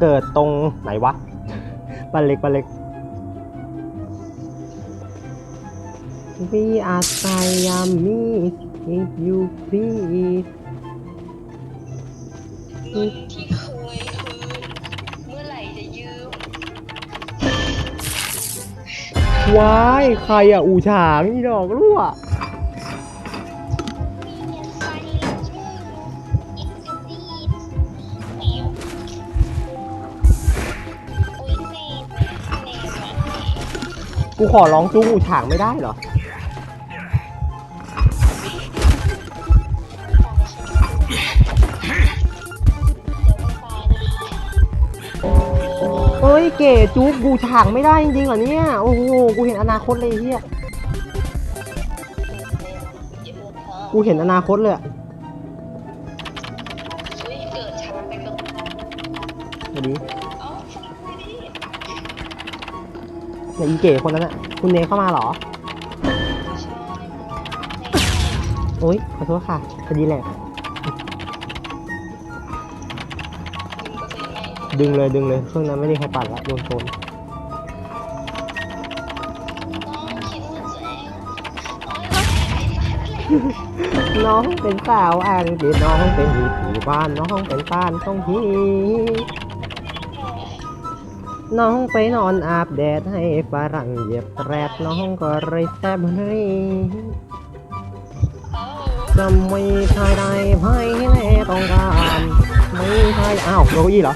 เกิดตรงไหนวะบ้านเล็กบ้านเล็ก We are Siamese if you please เงินที่เคยคืนเมื่อไหร่จะยืมว้าย ใครอะ อูฉางนี่ดอกรั่ว กูขอร้องจูงอูฉางไม่ได้เหรอเฮ้ยเก๋จูบกูฉางไม่ได้จริงๆเหรอเนี่ย โอ้โห กูเห็นอนาคตเลยไอ้เฮียกูเห็นอนาคตเลยอะช่วยเกิดช้าไปก็สวัสดี เนี่ยอีเก๋คนนั้นอะคุณเนเข้ามาเหรอโอ๊ยขอโทษค่ะพอดีแหละ ดึงเลยดึงเลยเครื่องนั้นไม่ได้ใครปั่นละโดนโซนน้องเองโอ้ยไอ้สัตว์เลยน้องเป็นสาวอังกฤษน้องเป็นอีผีบ้านน้องเป็นป้านต้องฮี น้องไปนอนอาบแดดให้ฝรั่งเหยียบแตรดน้องก็เลยแซบเลยจะไม่ใช่ได้ไพ่แน่ต้องการไม่ใช่อ้าวโรอี้เหรอ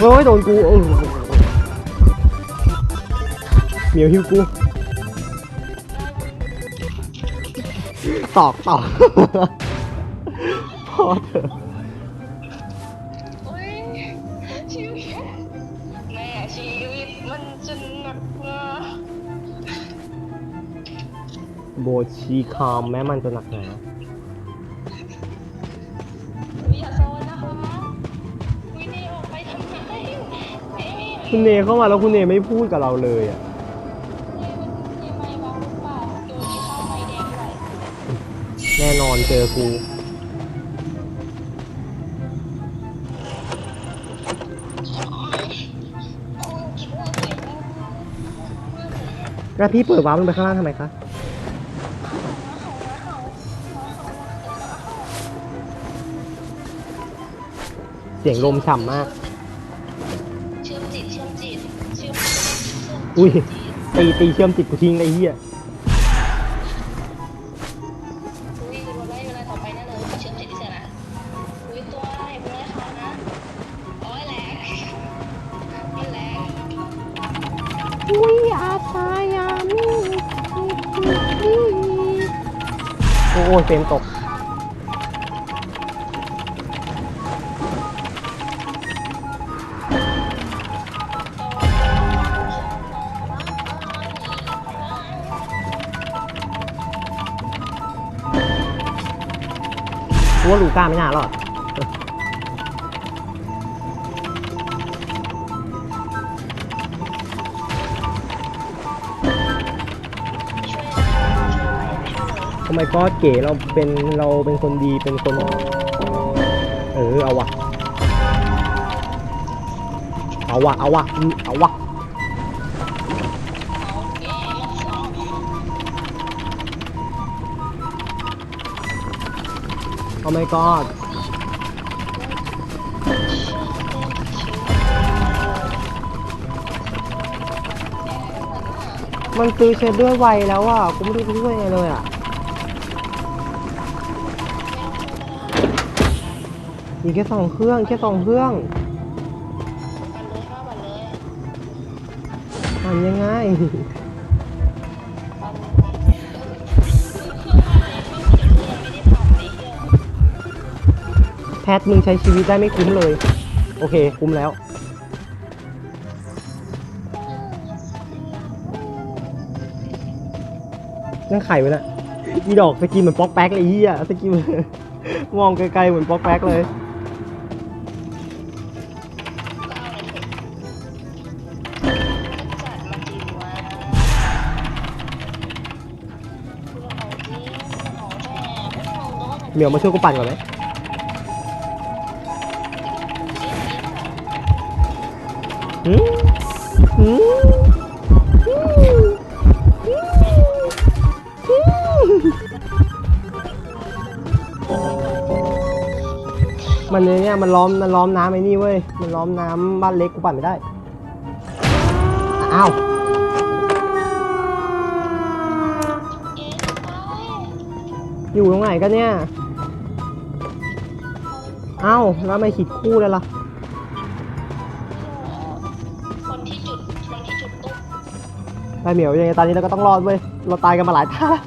โอ้ยโดนกูเออเหมียวหิวกู ตอกตอกพอเถอะโอ้ยชีวิตแม่ชีวิตมันจะหนักนะโบชีคามแม้มันจะหนักหนาอย่าโซนนะคะวิดีโอไปทำไมเอ๊ะคุณเนเข้ามาแล้วคุณเนไม่พูดกับเราเลยอะ แน่นอนเจอกูคิดว่าเสียงแล้วพี่เปิดวาร์ปลงไปข้างล่างทำไมคะ เสียงลมฉ่ำมาก เชื่อมจิต เชื่อมจิต เชื่อมอุ้ย ตีตีเชื่อมจิตกูทิ้งเลยไอ้เฮีย โอ้ยเฟรมตก กูว่าลูก้าไม่น่ารอด ทำไมก็เก๋เราเป็นเราเป็นคนดีเป็นคน เออเอาวะเอาวะเอาวะเอาวะเอาเก๋มามันซื้อเชดด้วยไวแล้วอะ กูไม่รู้จะช่วยไงเลยอะ มีแค่สองเครื่องแค่สองเครื่องปันเลยห้านยทำยังไงปันไม่ได้ทยเหี้ยแพทมึงใช้ชีวิตได้ไม่คุ้มเลย โอเค คุ้มแล้วนั่งไข่ไว้นะอีดอกสกินเหมือนป๊อกแป๊กเลยยี่อะสกินมองไกลๆเหมือนป๊อกแป๊กเลย เหมียวมาช่วยกูปั่นก่อนไหมหืมหืมมันเนี่ยมันล้อมมันล้อมน้ำไอ้นี่เว้ย มันล้อมน้ำบ้านเล็กกูปั่นไม่ได้ อ้าวอยู่ตรงไหนกันเนี่ย เอ้าแล้วไม่ขีดคู่เลยล่ะคนที่จุดคนที่จุดตุ๊กไปเหมียวยังไงตอนนี้เราก็ต้องรอดเว้ย เราตายกันมาหลายท่าแล้ว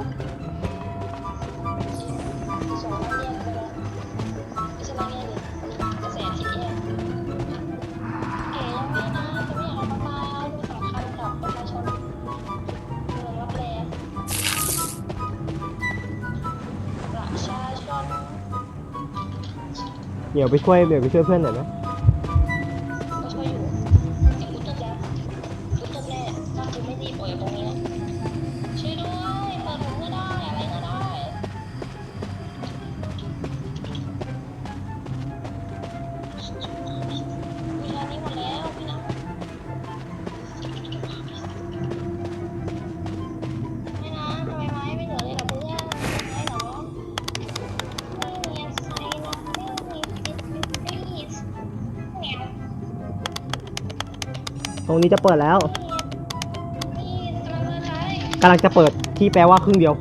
เหมียวไปช่วยเหมียวไปช่วยเพื่อนหน่อยนะ ตรงนี้จะเปิดแล้วกำลังจะเปิดที่แปลว่าครึ่งเดียว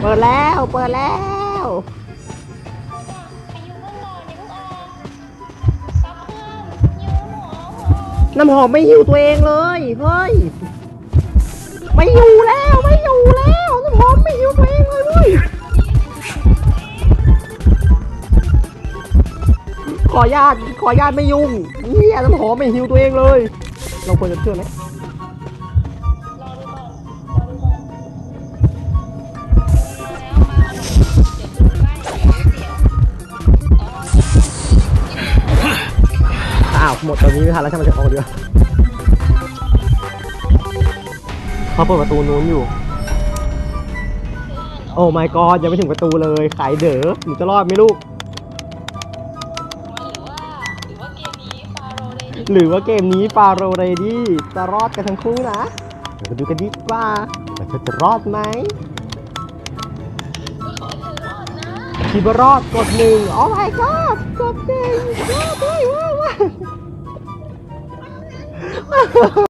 เปิดแล้ว เปิดแล้ว น้ำหอมไม่หิวตัวเองเลย เฮ้ย ไม่อยู่แล้วไม่อยู่แล้วน้ำหอมไม่หิวตัวเองเลยเว้ยขอญาตขอญาตไม่ยุ่งเฮียน้ำหอมไม่หิวตัวเองเลย เราควรจะเชื่อไหมอ้าวหมดตอนนี้ไม่ทันแล้วใช่ไหมจะออกดีกว่ เขาเปิดประตูนู้นอยู่ โอ้ my god ยังไม่ถึงประตูเลยขายเด๋อหนูจะรอดไหมลูก หรือว่าหรือว่าเกมนี้ฟาโรเรดี้หรือว่าเกมนี้ฟาโรเรดี้จะรอดกันทั้งคู่นะเดี๋ยวมาดูกันดีกว่าว่าเธอจะรอดไหมขอเธอรอดนะคิดว่ารอดกดหนึ่งโอ้ my god กดหนึ่งรอดด้วว้าวว้าว